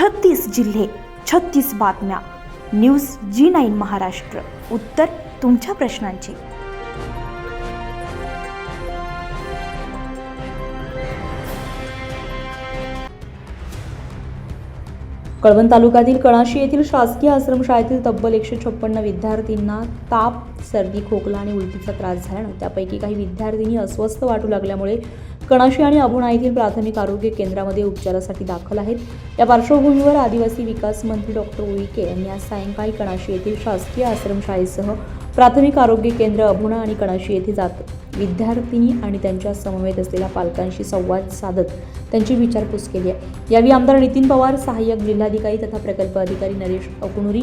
छत्तीस जिल्हे छत्तीस बातम्या. News G nine Maharashtra. उत्तर तुमच्या प्रश्नांची. कळवण तालुक्यातील कणाशी येथील शासकीय आश्रमशाळेतील तब्बल एकशे छप्पन्न विद्यार्थ्यांना ताप सर्दी खोकला आणि उलटीचा त्रास झाल्यानं त्यापैकी काही विद्यार्थिनी अस्वस्थ वाटू लागल्यामुळे कणाशी आणि अभुणा येथील प्राथमिक आरोग्य केंद्रामध्ये उपचारासाठी दाखल आहेत. या पार्श्वभूमीवर आदिवासी विकास मंत्री डॉक्टर उईके यांनी आज सायंकाळी कणाशी येथील शासकीय आश्रमशाळेसह प्राथमिक आरोग्य केंद्र अभुणा आणि कणाशी येथे जात विद्यार्थिनी आणि त्यांच्या समवेत असलेल्या पालकांशी संवाद साधत त्यांची विचारपूस केली आहे. यावेळी आमदार नितीन पवार सहाय्यक जिल्हाधिकारी तथा प्रकल्प अधिकारी नरेश अकुनुरी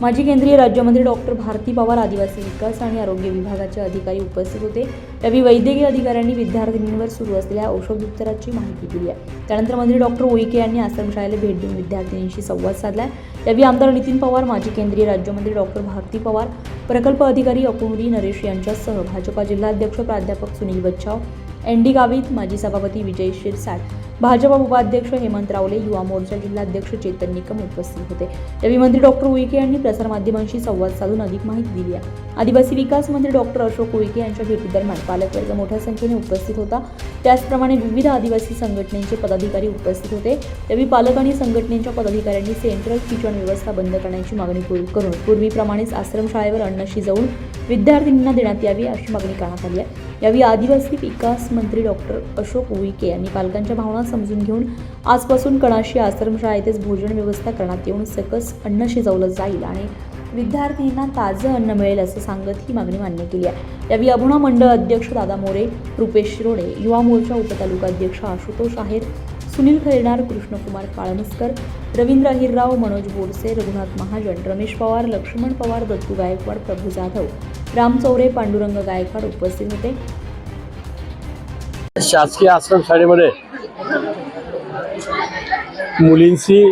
माजी केंद्रीय राज्यमंत्री डॉक्टर भारती पवार आदिवासी विकास आणि आरोग्य विभागाचे अधिकारी उपस्थित होते. यावेळी वैद्यकीय अधिकाऱ्यांनी विद्यार्थिनींवर सुरू असलेल्या औषधोपचाराची माहिती दिली आहे. त्यानंतर मंत्री डॉक्टर उईके यांनी आश्रमशाळेला भेट देऊन विद्यार्थिनींशी संवाद साधला यावेळी आमदार नितीन पवार माजी केंद्रीय राज्यमंत्री डॉक्टर भारती पवार प्रकल्प अधिकारी अकुनुरी नरेश यांच्यासह भाजपा जिल्हाध्यक्ष प्राध्यापक सुनील बच्चाव एन डी गावित माजी सभापती विजय शिरसाट भाजपा उपाध्यक्ष हेमंत रावले युवा मोर्चा जिल्हाध्यक्ष चेतन निकम उपस्थित होते. यावेळी मंत्री डॉक्टर उईके यांनी प्रसारमाध्यमांशी संवाद साधून अधिक माहिती दिली आहे. आदिवासी विकास मंत्री डॉक्टर अशोक उईके यांच्या भेटीदरम्यान पालकवर्ग मोठ्या संख्येने उपस्थित होता. त्याचप्रमाणे विविध आदिवासी संघटनेचे पदाधिकारी उपस्थित होते. यावेळी पालक आणि संघटनेच्या पदाधिकाऱ्यांनी सेंट्रल किचन व्यवस्था बंद करण्याची मागणी करून पूर्वीप्रमाणेच आश्रमशाळेवर अन्न शिजवून विद्यार्थिनींना देण्यात यावी अशी मागणी करण्यात आली आहे. यावेळी आदिवासी विकास मंत्री डॉक्टर अशोक उईके यांनी पालकांच्या भावना समजून घेऊन आजपासून कणाशी आश्रमशाळेतच भोजन व्यवस्था करण्यात येऊन सकस अन्न शिजवलं जाईल आणि विद्यार्थ्यांना ताजं अन्न मिळेल असं सांगत ही मागणी मान्य केली आहे. यावेळी अभुणा मंडळ अध्यक्ष दादा मोरे रुपेश शिरोडे युवा मोर्चा उपतालुकाध्यक्ष आशुतोष आहेर सुनील खैरणार कृष्णकुमार काळमस्कर रवींद्र अहिरराव मनोज बोरसे रघुनाथ महाजन रमेश पवार लक्ष्मण पवार दत्तू गायकवाड प्रभू जाधव राम चौरे पांडुरंग गायकवाड उपस्थित होते. शासकीय आश्रमशाळेमध्ये मुलींशी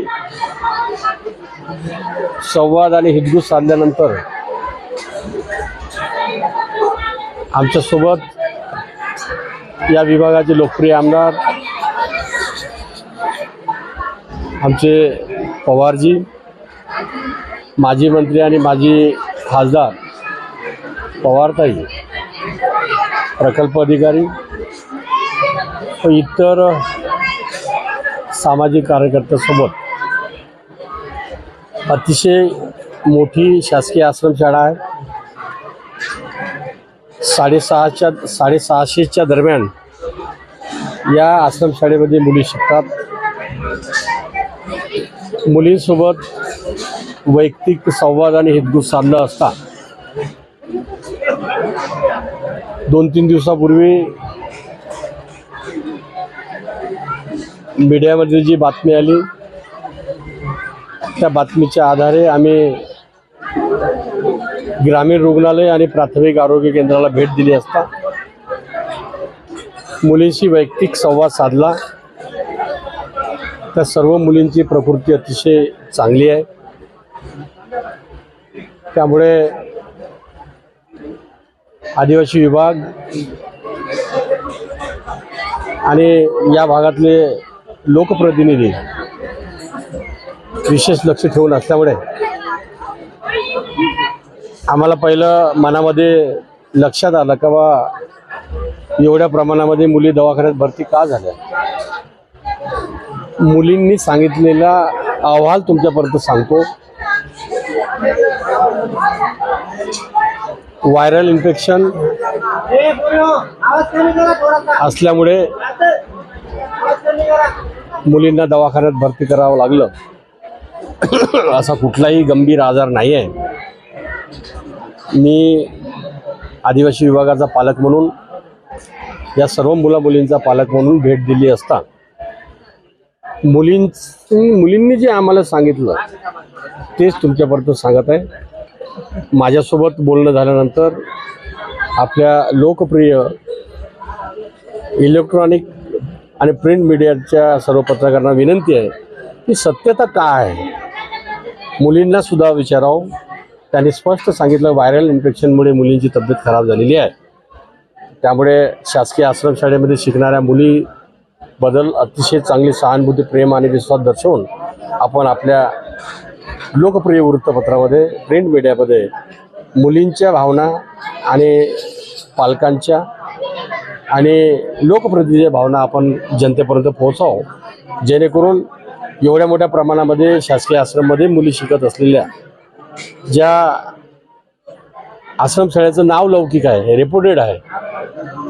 संवाद आणि हितगुज साधल्यानंतर आमच्यासोबत या विभागाचे लोकप्रिय आमदार आमचे पवारजी माजी मंत्री आणि माजी खासदार पवारताई प्रकल्प अधिकारी इतर सामाजिक कार्यकर्त्यासोबत. अतिशय मोठी शासकीय आश्रमशाळा आहे. साडेसहाच्या साडेसहाशेच्या दरम्यान या आश्रमशाळेमध्ये मुली शिकतात. मुलींसोबत वैयक्तिक संवाद आणि हितगुज साधला असता दोन तीन दिवसापूर्वी मीडियामध्ये जी बातमी आली त्या बातमीच्या आधारे आम्ही ग्रामीण रुग्णालय आणि प्राथमिक आरोग्य केंद्राला भेट दिली असता मुलींशी वैयक्तिक संवाद साधला. त्या सर्व मुलींची प्रकृती अतिशय चांगली आहे. त्यामुळे आदिवासी विभाग आणि या भागातले लोकप्रतिनिधी विशेष लक्ष ठेवून असल्यामुळे आम्हाला पहिलं मनामध्ये लक्षात आलं का बा एवढ्या प्रमाणामध्ये मुली दवाखान्यात भरती का झाल्या? मुलींनी सांगितलेला अहवाल तुमच्यापर्यंत सांगतो. व्हायरल इन्फेक्शन असल्यामुळे मुलींना दवाखान्यात भरती करावं लागलं. असा कुठलाही गंभीर आजार नाही आहे मी आदिवासी विभागाचा पालक म्हणून या सर्व मुला मुलींचा पालक म्हणून भेट दिली असता मुलीं मुलींनी जे आम्हाला सांगितलं तेच तुमच्यापर्यंत सांगत आहे. माझ्यासोबत बोलणं झाल्यानंतर आपल्या लोकप्रिय इलेक्ट्रॉनिक आणि प्रिंट मीडियाच्या सर्व पत्रकारांना विनंती आहे की सत्यता काय आहे? मुलींना सुद्धा विचारावं. त्यांनी स्पष्ट सांगितलं व्हायरल इन्फेक्शनमुळे मुलींची तब्येत खराब झालेली आहे. त्यामुळे शासकीय आश्रमशाळेमध्ये शिकणाऱ्या मुलीबद्दल अतिशय चांगली सहानुभूती प्रेम आणि विश्वास दर्शवून आपण आपल्या लोकप्रिय वृत्तपत्रामध्ये प्रिंट मीडियामध्ये मुलींच्या भावना आणि पालकांच्या आणि लोकप्रतिनिधीच्या भावना आपण जनतेपर्यंत पोहोचावं. जेणेकरून एवढ्या मोठ्या प्रमाणामध्ये शासकीय आश्रममध्ये मुली शिकत असलेल्या ज्या आश्रमशाळेचं नाव लौकिक आहे रेपुटेड आहे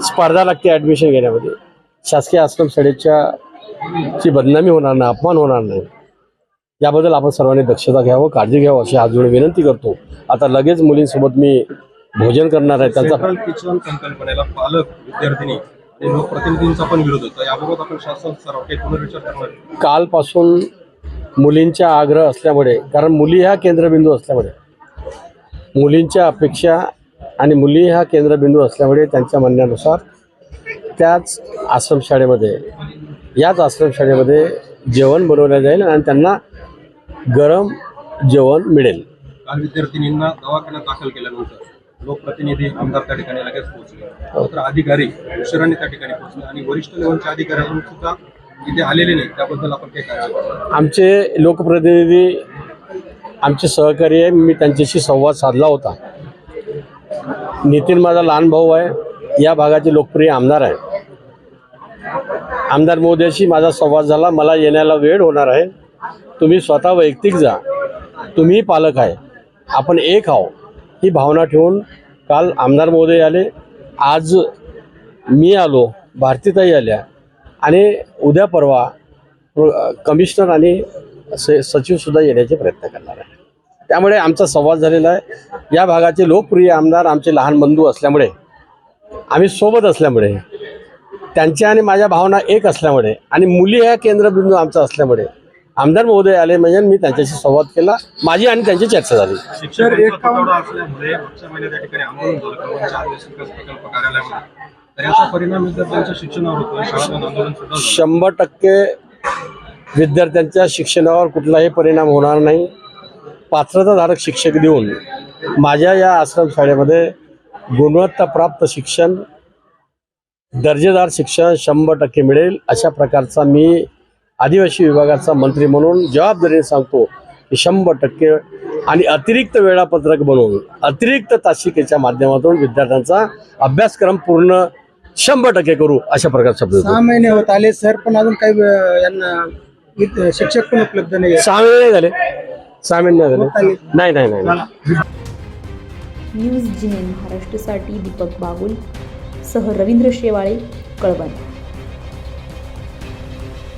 स्पर्धा लागते ॲडमिशन घेण्यामध्ये. शासकीय आश्रमशाळेच्या ची बदनामी होणार नाही अपमान होणार नाही. याबद्दल आपण सर्वांनी दक्षता घ्यावं काळजी घ्यावं अशी हात जोडून विनंती करतो. आता लगेच मुलींसोबत मी भोजन करणार आहे त्यांचा किचन संकल्पनेला पालक विद्यार्थिनी लोकप्रतिनिधींचा पण विरोध होता याबाबत आपण शासन सर्व काही पुनर्विचार करणार. कालपासून मुलींचा आग्रह असल्यामुळे कारण मुली ह्या केंद्रबिंदू असल्यामुळे मुलींच्या अपेक्षा आणि मुली ह्या केंद्रबिंदू असल्यामुळे त्यांच्या म्हणण्यानुसार त्याच आश्रमशाळेमध्ये याच आश्रमशाळेमध्ये जेवण बनवलं जाईल आणि त्यांना गरम जेवण मिळेल काल विद्यार्थिनींना दवाखान्यात दाखल केल्यानंतर लोकप्रतिनिधी आमदार त्या ठिकाणी लगेच पोहोचले. तर अधिकारी उशिराने त्या ठिकाणी पोहोचले आणि वरिष्ठ लेवलच्या अधिकाऱ्यांकडून सुद्धा इथे आलेले नाही त्याबद्दल आपण काही काळजी आमचे लोकप्रतिनिधी आमचे सहकारी आहे. मी त्यांच्याशी संवाद साधला होता. नितीन माझा लहान भाऊ आहे. या भागाचे लोकप्रिय आमदार आहे. आमदार महोदयाशी माझा संवाद झाला. मला येण्याला वेळ होणार आहे. तुम्ही स्वतः वैयक्तिक जा. तुम्ही पालक आहे. आपण एक आहो ही भावना ठेवून काल आमदार महोदय आले. आज मी आलो भारतीताई आल्या. आणि उद्या परवा कमिशनर आणि से सचिवसुद्धा येण्याचे प्रयत्न करणार आहे त्यामुळे आमचा संवाद झालेला आहे. या भागाचे लोकप्रिय आमदार आमचे लहान बंधू असल्यामुळे आम्ही सोबत असल्यामुळे त्यांच्या आणि माझ्या भावना एक असल्यामुळे आणि मुली ह्या केंद्रबिंदू आमचा असल्यामुळे आमदार महोदय आले म्हणजे मी त्यांच्याशी संवाद केला. माझी आणि त्यांची चर्चा झाली. शंभर टक्के विद्यार्थ्यांच्या शिक्षणावर कुठलाही परिणाम होणार नाही. पात्रताधारक शिक्षक देऊन माझ्या या आश्रमशाळेमध्ये गुणवत्ताप्राप्त शिक्षण दर्जेदार शिक्षण शंभर टक्के मिळेल अशा प्रकारचा मी आदिवासी विभागाचा मंत्री म्हणून जबाबदारीने सांगतो की शंभर टक्के आणि अतिरिक्त वेळापत्रक बनवून अतिरिक्त तासिकेच्या माध्यमातून विद्यार्थ्यांचा अभ्यासक्रम पूर्ण शंभर टक्के करू अशा प्रकारचा शब्द. सहा महिने होत आले सर पण अजून काही यांना शिक्षक पण उपलब्ध नाही. सहा महिने नाही झाले सहा महिने झाले नाही नाही नाही. न्यूज जिने महाराष्ट्रासाठी दीपक बागुल सह रवींद्र शेवाळे कळवण